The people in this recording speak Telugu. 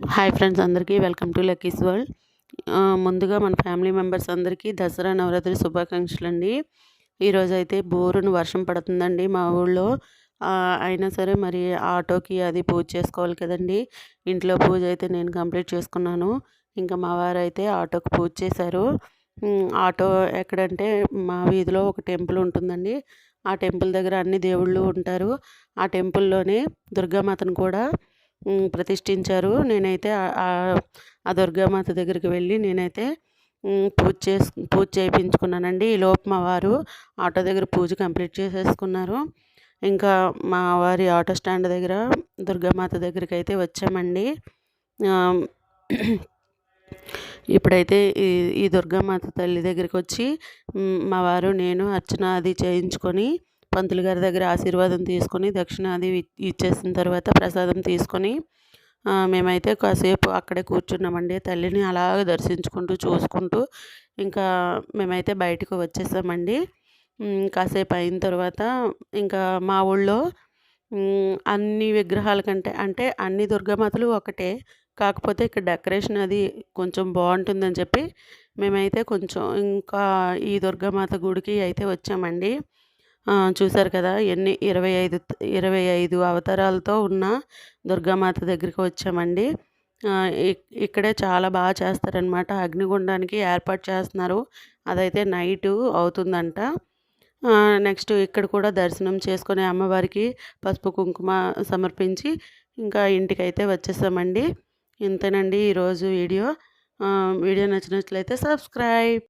హాయ్ ఫ్రెండ్స్ అందరికీ వెల్కమ్ టు లక్కీస్ వరల్డ్. ముందుగా మన ఫ్యామిలీ మెంబర్స్ అందరికీ దసరా నవరాత్రి శుభాకాంక్షలు అండి. ఈరోజు అయితే బోరును వర్షం పడుతుందండి మా ఊళ్ళో. అయినా సరే మరి ఆటోకి అది పూజ చేసుకోవాలి కదండి. ఇంట్లో పూజ అయితే నేను కంప్లీట్ చేసుకున్నాను. ఇంకా మా వారు అయితే ఆటోకి పూజ చేశారు. ఆటో ఎక్కడంటే మా వీధిలో ఒక టెంపుల్ ఉంటుందండి. ఆ టెంపుల్ దగ్గర అన్ని దేవుళ్ళు ఉంటారు. ఆ టెంపుల్లోనే దుర్గామాతను కూడా ప్రతిష్ఠించారు. నేనైతే ఆ- దుర్గామాత దగ్గరికి వెళ్ళి నేనైతే పూజ చేసు పూజ చేయించుకున్నానండి. ఈ లోపు మా వారు ఆటో దగ్గర పూజ కంప్లీట్ చేసేసుకున్నారు. ఇంకా మా వారి ఆటో స్టాండ్ దగ్గర దుర్గామాత దగ్గరికి అయితే వచ్చామండి ఇప్పుడైతే ఈ ఈ దుర్గామాత తల్లి దగ్గరికి వచ్చి మా వారు నేను అర్చన అది చేయించుకొని పంతులు గారి దగ్గర ఆశీర్వాదం తీసుకొని దక్షిణ అది ఇచ్చేసిన తర్వాత ప్రసాదం తీసుకొని మేమైతే కాసేపు అక్కడే కూర్చున్నామండి. తల్లిని అలాగ దర్శించుకుంటూ చూసుకుంటూ ఇంకా మేమైతే బయటకు వచ్చేసామండి. కాసేపు అయిన తర్వాత ఇంకా మా ఊళ్ళో అన్ని విగ్రహాల కంటే అంటే అన్ని దుర్గామాతలు ఒకటే. కాకపోతే ఇక్కడ డెకరేషన్ అది కొంచెం బాగుంటుందని చెప్పి మేమైతే కొంచెం ఇంకా ఈ దుర్గామాత గుడికి అయితే వచ్చామండి. చూశారు కదా ఎన్ని ఇరవై ఐదు ఇరవై ఐదు అవతారాలతో ఉన్న దుర్గామాత దగ్గరికి వచ్చామండి. ఇక్కడే చాలా బాగా చేస్తారనమాట అగ్నిగుండానికి ఏర్పాటు చేస్తున్నారు. అదైతే నైటు అవుతుందంట. నెక్స్ట్ ఇక్కడ కూడా దర్శనం చేసుకొని అమ్మవారికి పసుపు కుంకుమ సమర్పించి ఇంకా ఇంటికైతే వచ్చేసామండి. ఇంతేనండి ఈరోజు వీడియో. వీడియో నచ్చినట్లయితే సబ్స్క్రైబ్.